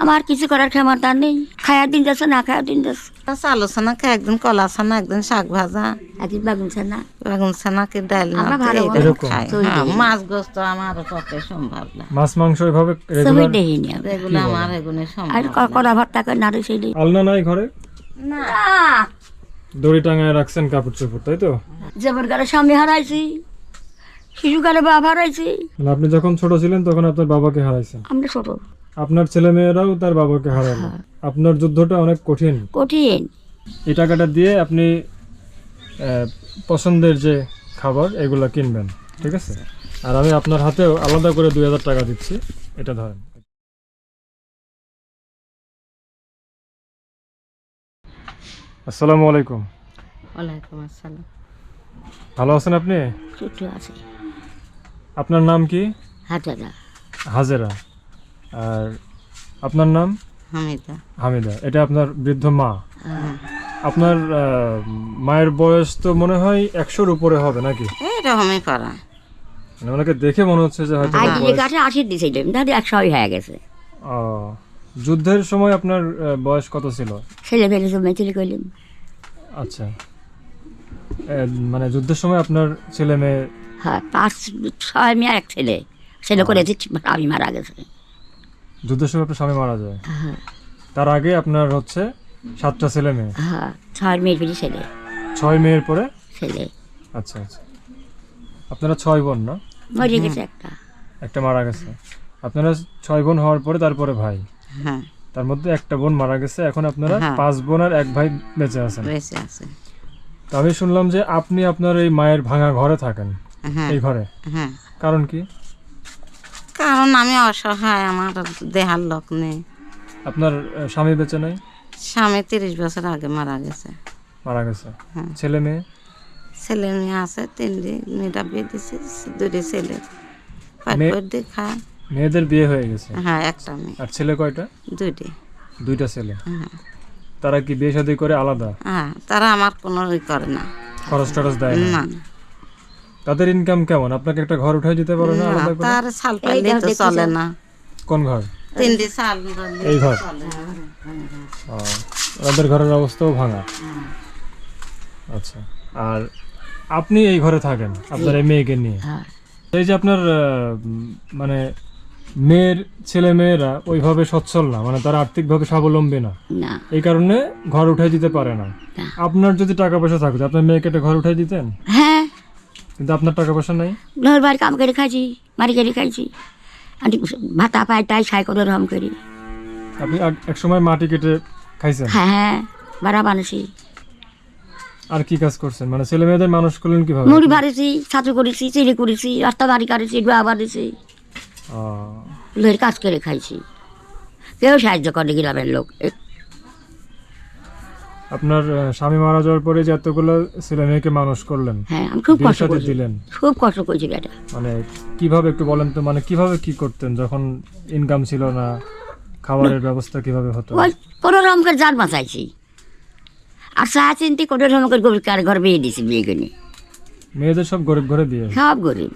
আমার কিছু করার ক্ষমতা নেই। খায়া দিন যাচ্ছে না খায়ার দিন যাচ্ছে। আচ্ছা, আলোচনা কে একদিন কলা ছানা একদিন শাক ভাজা। একদিন বাগুন না বেগুন ছানা কি ডাল না, হ্যাঁ। মাছ গোস্ত আমার পক্ষে সম্ভব না। মাছ মাংস এভাবে দেখিনি আমি। আমার আর সম্ভব ক- কড়া ভর্তা করে নাড়ু সেই দিই। আলনা নাই ঘরে? না। দড়ি টাঙায় রাখছেন কাপড় চোপড় তাই তো? যেমন করে স্বামী হারাইছি। শিশুকালে বাপ হারাইছি। মানে আপনি যখন ছোট ছিলেন তখন আপনার বাবাকে হারাইছেন আমরা ছোট। আপনার ছেলে মেয়েরাও তার বাবাকে হারালো আপনার যুদ্ধটা অনেক কঠিন। কঠিন। এই টাকাটা দিয়ে আপনি আহ, পছন্দের যে খাবার এগুলা কিনবেন। ঠিক আছে? আর আমি আপনার হাতেও আলাদা করে দুই হাজার টাকা দিচ্ছি। এটা ধরেন। আসসালামু আলাইকুম। ওয়ালাইকুম আসসালাম। ভালো আছেন আপনি? ছোট আছে। আপনার নাম কি? হাজারা। হাজেরা। আর আপনার নাম? হামিদা। হামিদা। এটা আপনার বৃদ্ধ মা। হ্যাঁ। আপনার আহ, মায়ের বয়স তো মনে হয় একশোর উপরে হবে নাকি? করা। মানে ওনাকে দেখে মনে হচ্ছে যে হয়তো ওনার বয়স- কাছে দিয়েছিলাম হয়ে গেছে। ও, যুদ্ধের সময় আপনার আহ, বয়স কত ছিল? ছেলে ফেলে চলে করলাম। আচ্ছা। এ, মানে যুদ্ধের সময় আপনার ছেলে মেয়ে হ্যাঁ পাঁচ ছয় মেয়ে এক ছেলে। ছেলে করে আমি মারা গেছে। যুদ্ধের সময় আপনার স্বামী মারা যায়? হ্যাঁ। তার আগে আপনার হচ্ছে সাতটা ছেলে মেয়ে? হ্যাঁ ছয় মেয়ের পিছিয়ে ছেলে। ছয় মেয়ের পরে? ছেলে। আচ্ছা আচ্ছা। আপনারা ছয় বোন না? মরে গেছে একটা। একটা মারা গেছে। আপনারা ছয় বোন হওয়ার পরে তারপরে ভাই? হ্যাঁ। তার মধ্যে একটা বোন মারা গেছে এখন আপনারা হ্যাঁ। পাঁচ বোন আর এক ভাই বেঁচে আছেন। বেঁচে আছে। তো আমি শুনলাম যে আপনি আপনার এই মায়ের ভাঙা ঘরে থাকেন। এই ঘরে? হ্যাঁ। কারণ কি? কারণ আমি অসহায় আমার দেহার লোক নেই। আপনার স্বামী বেঁচে নাই? স্বামী তিরিশ বছর আগে মারা গেছে। মারা গেছে। হ্যাঁ। ছেলে মেয়ে? ছেলে মেয়ে আছে তিনটি মেয়েটা বিয়ে দিছে দুটি ছেলে। খায় মেয়েদের বিয়ে হয়ে গেছে? হ্যাঁ একটা মেয়ে। আর ছেলে কয়টা? দুটি। দুইটা ছেলে। হ্যাঁ। তারা কি বিয়ে শাদী করে আলাদা? হ্যাঁ তারা আমার কোনো ই করে না। খরচ টরচ দেয় না। তাদের ইনকাম কেমন? আপনাকে একটা ঘর উঠাই দিতে পারে না না, আলাদা করে? তার সাল পাইলে তো চলে না। কোন ঘর? তিনটি সাল এই ঘর? ও, ওনাদের ঘরের অবস্থাও ভাঙা। আচ্ছা আর আপনি এই ঘরে থাকেন আপনার এই মেয়েকে নিয়ে। হ্যাঁ। এই যে আপনার আহ, মানে মেয়ের ছেলে মেয়েরা ওইভাবে সচ্ছল না মানে তারা আর্থিকভাবে স্বাবলম্বী না। না। এই কারণে ঘর উঠাই দিতে পারে না। না। আপনার যদি টাকা পয়সা থাকতো আপনার মেয়েকে একটা ঘর উঠাই দিতেন? হ্যাঁ কিন্তু আপনার টাকা পয়সা নাই? ঘর বাড়ি কাম করে খাইছি মারি করে খাইছি। আমি ভাতা পাই তাই সাই করে রম করি। আপনি এক- সময় মাটি কেটে খাইছেন? হ্যাঁ হ্যাঁ বাড়া বানাইছি। আর কি কাজ করছেন? মানে ছেলে মেয়েদের মানুষ করলেন কীভাবে? মুড়ি বাড়িছি ছাতু করেছি চিড়ি করেছি রাস্তা বাড়ি কাটেছি ডোয়া বাড়িছি ও, লোহের কাজ করে খাইছি। কেউ সাহায্য করে গ্রামের লোক আপনার স্বামী মারা যাওয়ার পরে যে এতগুলো ছেলে মেয়েকে মানুষ করলেন হ্যাঁ আমি খুব কষ্ট দিলেন? খুব কষ্ট করছি বেটা মানে কীভাবে একটু বলেন তো মানে কীভাবে কি করতেন যখন ইনকাম ছিল না খাবারের ব্যবস্থা কীভাবে হতো? কোনো রকম করে জান বাঁচাইছি। আর সাহা চিন্তি কোনো রকম করে গরিব কার ঘর বিয়ে দিছি বিয়ে কিনে মেয়েদের সব গরিব ঘরে বিয়ে? সব গরিব।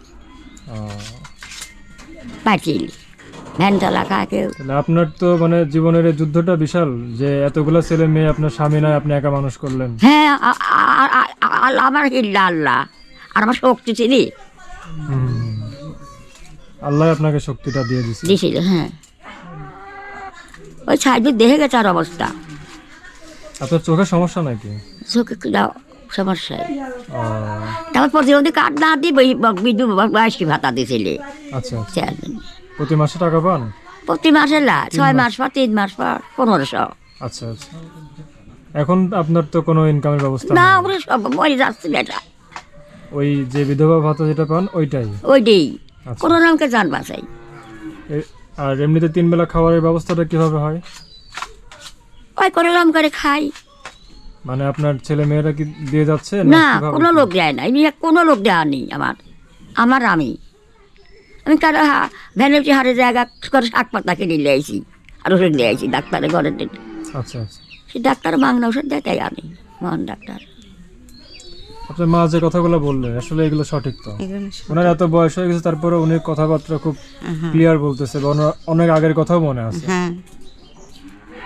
পাঁচিল ভ্যান চালা খায় কেউ তাহলে আপনার তো মানে জীবনের এই যুদ্ধটা বিশাল যে এতগুলো ছেলে মেয়ে আপনার স্বামী নয় আপনি একা মানুষ করলেন হ্যাঁ আ- আ- আ- আ- আমার হিল্লা আল্লাহ আর আমার শক্তি ছিলি আল্লাহ আপনাকে শক্তিটা দিয়ে দিচ্ছে দিছিল হ্যাঁ ওই ছাইডে দেখে গেছে আর অবস্থা আপনার চোখের সমস্যা নাকি চোখে ও, তারপর প্রতিবন্ধী কার্ড না দিয়ে বিদ্যুৎ বয়স্কি ভাতা দিয়েছিলে আচ্ছা আচ্ছা চেয়ারম্যান প্রতি মাসে টাকা পান? প্রতি মাসে না ছয় মাস। পর তিন মাস পর পনেরোশো। আচ্ছা আচ্ছা। এখন আপনার তো কোনো ইনকামের ব্যবস্থা না ওগুলো সব মরে যাচ্ছে বেটা। ওই যে বিধবা ভাতা যেটা পান ওইটাই? ওইটাই। আচ্ছা। কোনো রকমকে যান বাঁচাই। আর এমনিতে তিন বেলা খাবারের ব্যবস্থাটা কীভাবে হয়? ওই কোনো রকম করে খাই। মানে আপনার ছেলে মেয়েরা কি দিয়ে যাচ্ছে না কোনো লোক দেয় না। এমনি কোনো লোক দেওয়া নেই আমার। আমার আমি। আমি কারও ভ্যানিটি হারে জায়গা করে শাক পাতা কিনে নিয়ে আইছি আর ওষুধ নিয়ে আইছি ডাক্তারের ঘরে আচ্ছা আচ্ছা। সে ডাক্তার মাংনা ওষুধ দেয় তাই আনি মোহন ডাক্তার। আপনার মা যে কথাগুলো বললেন আসলে এগুলো সঠিক তো। ওনার এত বয়স হয়ে গেছে তারপরে উনি কথাবার্তা খুব হ্যাঁ। ক্লিয়ার বলতেছে বা অনেক আগের কথাও মনে আছে। হ্যাঁ।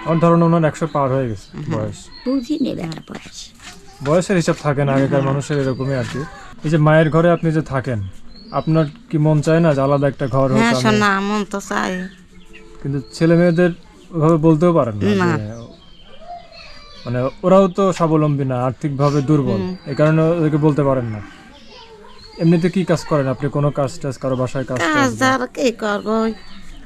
আমার ধরুন ওনার একশো পার হয়ে গেছে বয়স। বুঝি নেবে একটা বয়স। বয়সের হিসাব থাকে না আগেকার মানুষের এরকমই আর কি। এই যে মায়ের ঘরে আপনি যে থাকেন আপনার কি মন চায় না যে আলাদা একটা ঘর হোক হ্যাঁ আমি- শোনা মন তো চাই কিন্তু ছেলে মেয়েদের ওইভাবে বলতেও পারেন না না। যে, মানে ওরাও তো স্বাবলম্বী না আর্থিকভাবে দুর্বল। এই কারণে ওদেরকে বলতে পারেন না। এমনিতে কি কাজ করেন আপনি? কোনো কাজ টাজ কারও বাসায় কাজ কাজ আর কি করব?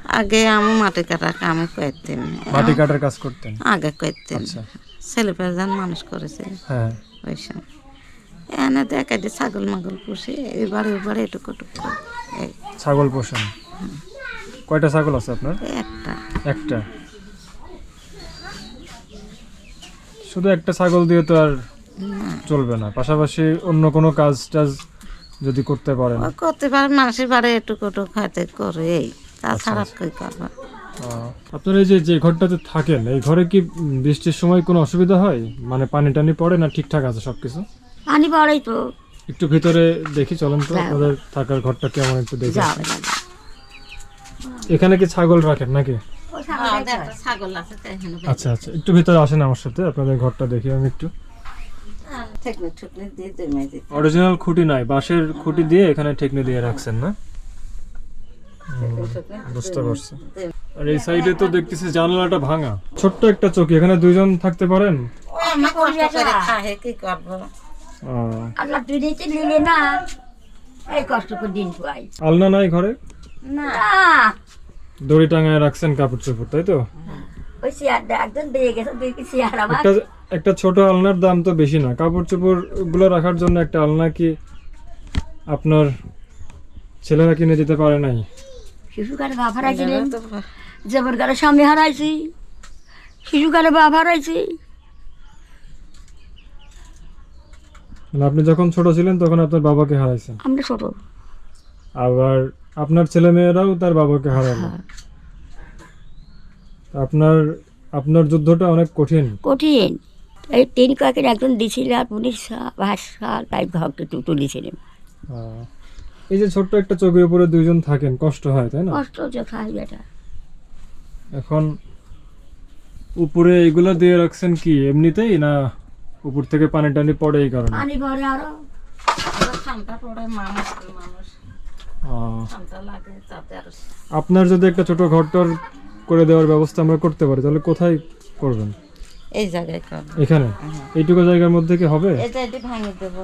আগে আমি মাটি কাটা কামে করতেন। মাটি কাটার কাজ করতেন? আগে করতেন। আচ্ছা। ছেলে পেজান মানুষ করেছে। হ্যাঁ। ওই সময় এনে দেখা দিয়ে ছাগল মাগল পুষে এবারে এবারে এটুকু টুকু এই। ছাগল পোষেন কয়টা ছাগল আছে আপনার? একটা। একটা। শুধু একটা ছাগল দিয়ে তো আর চলবে না। পাশাপাশি অন্য কোনো কাজ টাজ যদি করতে পারেন? ও করতে পারে মানুষের বাড়ি এটুকু টুকু খাইতে করে এই। তাছাড়া আচ্ছা। কই করব? আহ, আপনার এই যে যে ঘরটাতে থাকেন এই ঘরে কি উম, বৃষ্টির সময় কোনো অসুবিধা হয়? মানে পানি টানি পড়ে না ঠিকঠাক আছে সবকিছু? পানি পড়েই তো। একটু ভিতরে দেখি চলেন তো। আপনাদের থাকার ঘরটা কেমন একটু দেখি এখানে কি ছাগল রাখেন নাকি? আচ্ছা আচ্ছা একটু ভিতরে আসেন আমার সাথে আপনাদের ঘরটা দেখি আমি একটু। অরিজিনাল খুঁটি নাই বাঁশের খুঁটি দিয়ে এখানে ঠেকনি দিয়ে রাখছেন না? বুঝতে পারছি। আর এই সাইডে তো দেখতেছি জানালাটা ভাঙা। ছোট্ট একটা চৌকি এখানে দুইজন থাকতে পারেন? কি করব? আল্লাহ তুই নিতে নিলে না এই কষ্ট করে দিন পাই আলনা নাই ঘরে? না। দড়ি টাঙায় রাখছেন কাপড় চোপড় তাই তো? ওই চেয়ারটা একজন দিয়ে গেছে দুই চেয়ার আমার। একটা একটা ছোট আলনার দাম তো বেশি না। কাপড় চোপড়গুলো রাখার জন্য একটা আলনা কি আপনার ছেলেরা কিনে দিতে পারে নাই? শিশুকালে বাপ হারাইছিলেন যেমন কালে স্বামী হারাইছি। শিশুকালে বাপ হারাইছি। মানে আপনি যখন ছোট ছিলেন তখন আপনার বাবাকে হারাইছেন আমরা ছোট। আবার আপনার ছেলে মেয়েরাও তার বাবাকে হারালো আপনার আপনার যুদ্ধটা অনেক কঠিন। কঠিন। এই তিন কয়েকের একজন দিছিল আর পুলিশ ভাষা তাই ঘরকে তুলেছিলেন। এই যে ছোট্ট একটা চোখের উপরে দুইজন থাকেন কষ্ট হয় তাই না? কষ্ট যে খাই বেটা। এখন উপরে এগুলা দিয়ে রাখছেন কি এমনিতেই না উপর থেকে পানি টানি পড়ে এই কারণে। পানি পরে আরও। ঠান্ডা পড়ে মানুষ। মানুষ আপনার যদি একটা ছোট ঘরটর করে দেওয়ার ব্যবস্থা আমরা করতে পারি তাহলে কোথায় করবেন? এই জায়গায় করব। এখানে? এইটুকু জায়গার মধ্যে কি হবে? এটা এটি ভাঙে দেবো।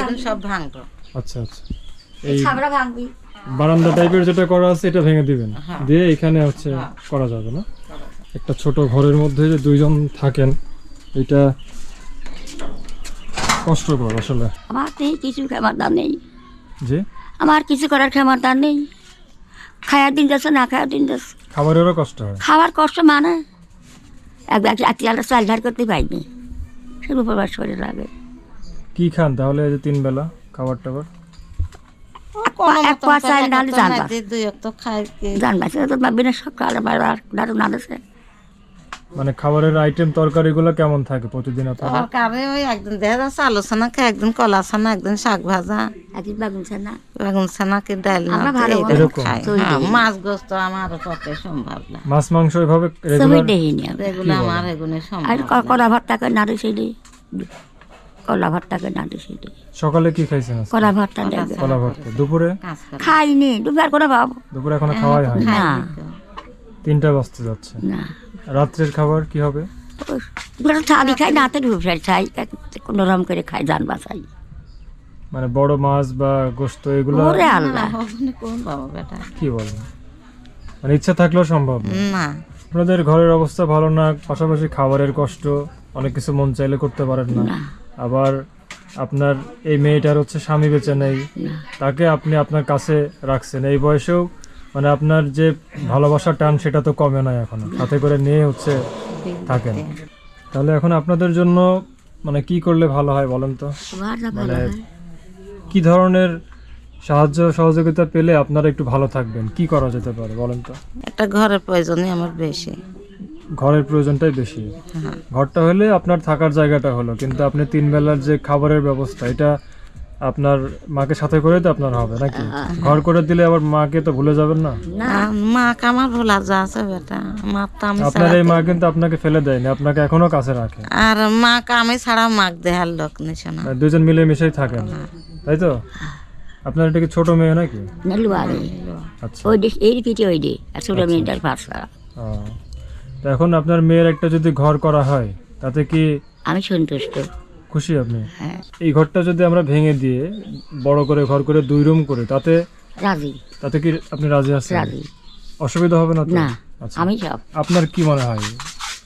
এখন সব ভাঙবো। আচ্ছা আচ্ছা। এই ছাবড়া ভাঙবি। বারান্দা টাইপের যেটা করা আছে এটা ভেঙে দিবেন। দিয়ে এখানে হচ্ছে করা যাবে না। একটা ছোট ঘরের মধ্যে যে দুইজন থাকেন এটা কষ্টকর আসলে। আমার নেই কিছু ক্ষমতা নেই। যে আমার কিছু করার ক্ষমতা নেই। খায়ার দিন যাচ্ছে না খায়ার দিন যাচ্ছে। খাবারেরও কষ্ট হয়। খাওয়ার কষ্ট মানে? এক এক চালটা চাল ধার করতে পাইনি সে উপবাস করে লাগে কি খান তাহলে এই যে তিন বেলা খাবার টাবার? এক পা চাল নাহলে জান বাস দুই এক তো বিনা সকাল দারু না দিছে মানে খাবারের আইটেম তরকারিগুলো কেমন থাকে প্রতিদিন আপনার? তরকারি ওই একদিন দেখা যাচ্ছে আলু ছানা খাই একদিন কলা ছানা একদিন শাক ভাজা। একদিন বেগুন ছানা। কি ডাল না আমরা ভালো এরকম। হ্যাঁ, মাছ গোস্ত আমার পক্ষে সম্ভব না। মাছ মাংস এভাবে রেগুলার দেখিনি আমি এগুলো আমার এগুলো আর সম্ভব ক- কলা ভর্তাকে না দিছিলি কলা ভর্তাকে না দিছিলি সকালে কি খাইছেন? কলা ভর্তা কলা ভর্তা। দুপুরে? খাইনি দুবার করে বাবু দুপুরে এখনও খাওয়াই হয় না। তিনটা বাজতে যাচ্ছে। না। রাত্রের খাবার কি হবে? থালি খাই ঢুকসাই খাই কোনো রকম করে খাই যান বাসাই মানে বড় মাছ বা গোস্ত এগুলো ওরে আল্লাহ। কোন বাবা বেটা? কি বলেন? মানে ইচ্ছা থাকলেও সম্ভব না। না। আপনাদের ঘরের অবস্থা ভালো না পাশাপাশি খাবারের কষ্ট অনেক কিছু মন চাইলে করতে পারেন না। না। আবার আপনার এই মেয়েটার হচ্ছে স্বামী বেঁচে নেই। তাকে আপনি আপনার কাছে রাখছেন। এই বয়সেও মানে আপনার যে ভালোবাসার টান সেটা তো কমে নাই এখন। হাতে করে নিয়ে হচ্ছে থাকেন। তাহলে এখন আপনাদের জন্য মানে কি করলে ভালো হয় বলেন তো? মানে কি ধরনের সাহায্য সহযোগিতা পেলে আপনারা একটু ভালো থাকবেন? কি করা যেতে পারে বলেন তো? একটা ঘরের প্রয়োজনই আমার বেশি। ঘরের প্রয়োজনটাই বেশি। হ্যাঁ। ঘরটা হলে আপনার থাকার জায়গাটা হলো কিন্তু আপনি তিন বেলার যে খাবারের ব্যবস্থা এটা আপনার মাকে সাথে করে তো আপনার হবে নাকি? হ্যাঁ, ঘর করে দিলে আবার মাকে তো ভুলে যাবেন না? না মা কামার ভোলা যা আছে বেটা মা তো আমি আপনার এই মা কিন্তু আপনাকে ফেলে দেয়নি আপনাকে এখনও কাছে রাখে। আর মা আমি ছাড়া মাক দেহার লোক নিছে না দুজন মিলে মিশেই থাকেন তাই তো? আপনার এটা কি ছোট মেয়ে নাকি? নেলুয়ারে। আচ্ছা। ওই দিক এই পিঠে ওই দিক আর ছোটো মেয়েটার ভাষা ও। তো এখন আপনার মেয়ের একটা যদি ঘর করা হয় তাতে কি আমি সন্তুষ্ট। খুশি আপনি? হ্যাঁ। এই ঘরটা যদি আমরা ভেঙে দিয়ে বড় করে ঘর করে দুই রুম করি তাতে রাজি। তাতে কি আপনি রাজি আছেন? রাজি। অসুবিধা হবে না তো? না আচ্ছা। আমি সব আপনার কি মনে হয়?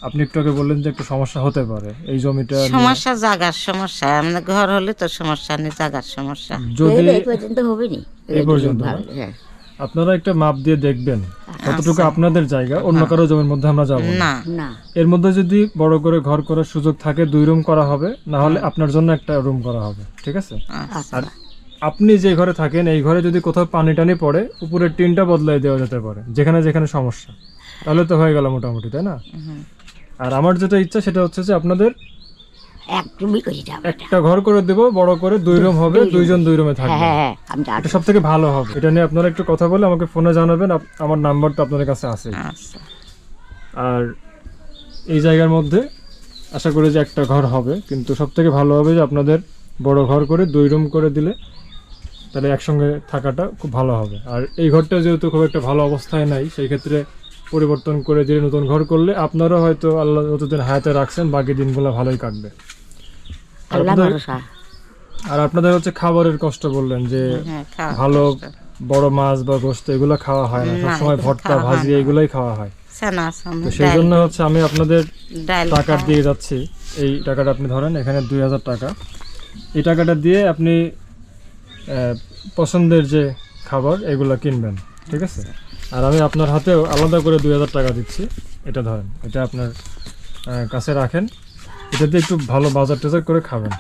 আপনি একটু আগে বললেন যে একটু সমস্যা হতে পারে। এই জমিটা নিয়ে। সমস্যা জাগার সমস্যা। আমাদের ঘর হলে তো সমস্যা নেই জাগার সমস্যা। যদি এই পর্যন্ত হবে নি এই পর্যন্ত না? হ্যাঁ। আপনারা একটা মাপ দিয়ে দেখবেন কতটুকু আপনাদের জায়গা অন্য কারও জমির মধ্যে আমরা যাব না। এর মধ্যে যদি বড় করে ঘর করার সুযোগ থাকে দুই রুম করা হবে না হলে আপনার জন্য একটা রুম করা হবে ঠিক আছে? আচ্ছা। আর আপনি যে ঘরে থাকেন এই ঘরে যদি কোথাও পানি টানি পড়ে উপরের টিনটা বদলাই দেওয়া যেতে পারে যেখানে যেখানে সমস্যা। তাহলে তো হয়ে গেল মোটামুটি তাই না? আর আমার যেটা ইচ্ছা সেটা হচ্ছে যে আপনাদের এক তুমি করে যাবে একটা ঘর করে দেব বড় করে দুই রুম হবে দুইজন দুই রুমে থাকবে। হ্যাঁ হ্যাঁ আমি যাচ্ছি এটা সব থেকে ভালো হবে। এটা নিয়ে আপনারা একটু কথা বলে আমাকে ফোনে জানাবেন আমার নাম্বার তো আপনাদের কাছে আছে। আচ্ছা। আর এই জায়গার মধ্যে আশা করি যে একটা ঘর হবে কিন্তু সব থেকে ভালো হবে যে আপনাদের বড় ঘর করে দুই রুম করে দিলে তাহলে একসঙ্গে থাকাটা খুব ভালো হবে। আর এই ঘরটা যেহেতু খুব একটা ভালো অবস্থায় নাই সেই ক্ষেত্রে পরিবর্তন করে দিয়ে নতুন ঘর করলে আপনারা হয়তো আল্লাহ যতদিন হায়াতে রাখছেন বাকি দিনগুলো ভালোই কাটবে। আল্লাহ আপনাদের ভরসা। আর আপনাদের হচ্ছে খাবারের কষ্ট বললেন যে হ্যাঁ ভালো বড় মাছ বা গোস্ত এগুলো খাওয়া হয় না। সবসময় ভর্তা ভাজি এগুলোই খাওয়া হয়। তো সেই জন্য হচ্ছে আমি আপনাদের টাকা দিয়ে যাচ্ছি। এই টাকাটা আপনি ধরেন এখানে দুই হাজার টাকা। এই টাকাটা দিয়ে আপনি পছন্দের যে খাবার এগুলো কিনবেন। ঠিক আছে? আর আমি আপনার হাতেও আলাদা করে দুই হাজার টাকা দিচ্ছি। এটা ধরেন এটা আপনার কাছে রাখেন। এটা দিয়ে একটু ভালো বাজার টাজার করে খাবেন।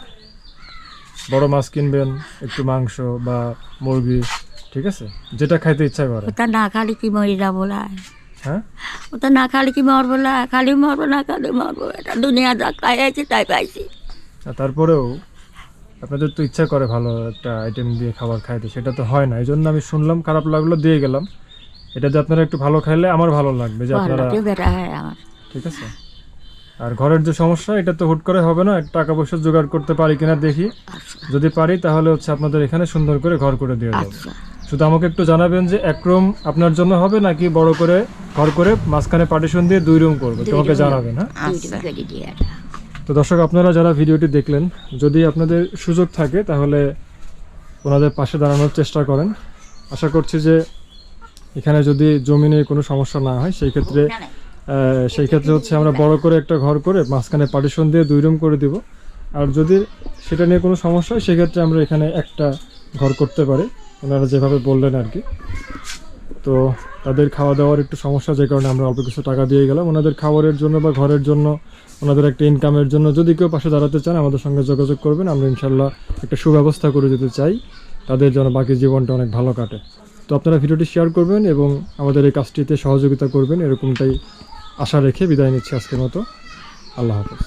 বড় মাছ কিনবেন একটু মাংস বা মুরগি ঠিক আছে? যেটা খাইতে ইচ্ছা করে। ওটা না খালি কি মরে যাব হ্যাঁ? ওটা না খালি কি মরবো না খালি মরবো না খালি মরবো এটা দুনিয়া যা খাইছি তাই পাইছি। তারপরেও আপনাদের তো ইচ্ছা করে ভালো একটা আইটেম দিয়ে খাবার খাইতে সেটা তো হয় না। এই জন্য আমি শুনলাম খারাপ লাগল দিয়ে গেলাম। এটা যে আপনারা একটু ভালো খাইলে আমার ভালো লাগবে যে আপনারা ঠিক আছে? আর ঘরের যে সমস্যা এটা তো হুট করে হবে না টাকা পয়সা জোগাড় করতে পারি কিনা দেখি। আচ্ছা যদি পারি তাহলে হচ্ছে আপনাদের এখানে সুন্দর করে ঘর করে দিয়ে দেবো। আচ্ছা। শুধু আমাকে একটু জানাবেন যে এক রুম আপনার জন্য হবে নাকি বড় করে ঘর করে মাঝখানে পার্টিশন দিয়ে দুই রুম করবে? তোমাকে জানাবেন হ্যাঁ? এটা। তো দর্শক আপনারা যারা ভিডিওটি দেখলেন যদি আপনাদের সুযোগ থাকে তাহলে ওনাদের পাশে দাঁড়ানোর চেষ্টা করেন। আশা করছি যে এখানে যদি জমি নিয়ে কোনো সমস্যা না হয় সেই ক্ষেত্রে সেই ক্ষেত্রে হচ্ছে আমরা বড় করে একটা ঘর করে মাঝখানে পার্টিশন দিয়ে দুই রুম করে দিব। আর যদি সেটা নিয়ে কোনো সমস্যা হয়, সেক্ষেত্রে আমরা এখানে একটা ঘর করতে পারি। ওনারা যেভাবে বললেন আর কি। তো তাদের খাওয়া দাওয়ার একটু সমস্যা, যে কারণে আমরা অল্প কিছু টাকা দিয়ে গেলাম। ওনাদের খাবারের জন্য বা ঘরের জন্য, ওনাদের একটা ইনকামের জন্য যদি কেউ পাশে দাঁড়াতে চান, আমাদের সঙ্গে যোগাযোগ করবেন। আমরা ইনশাল্লাহ একটা সুব্যবস্থা করে দিতে চাই। তাদের জন্য বাকি জীবনটা অনেক ভালো কাটে। তো আপনারা ভিডিওটি শেয়ার করবেন এবং আমাদের এই কাজটিতে সহযোগিতা করবেন, এরকমটাই আশা রেখে বিদায় নিচ্ছি আজকের মতো। আল্লাহ হাফেজ।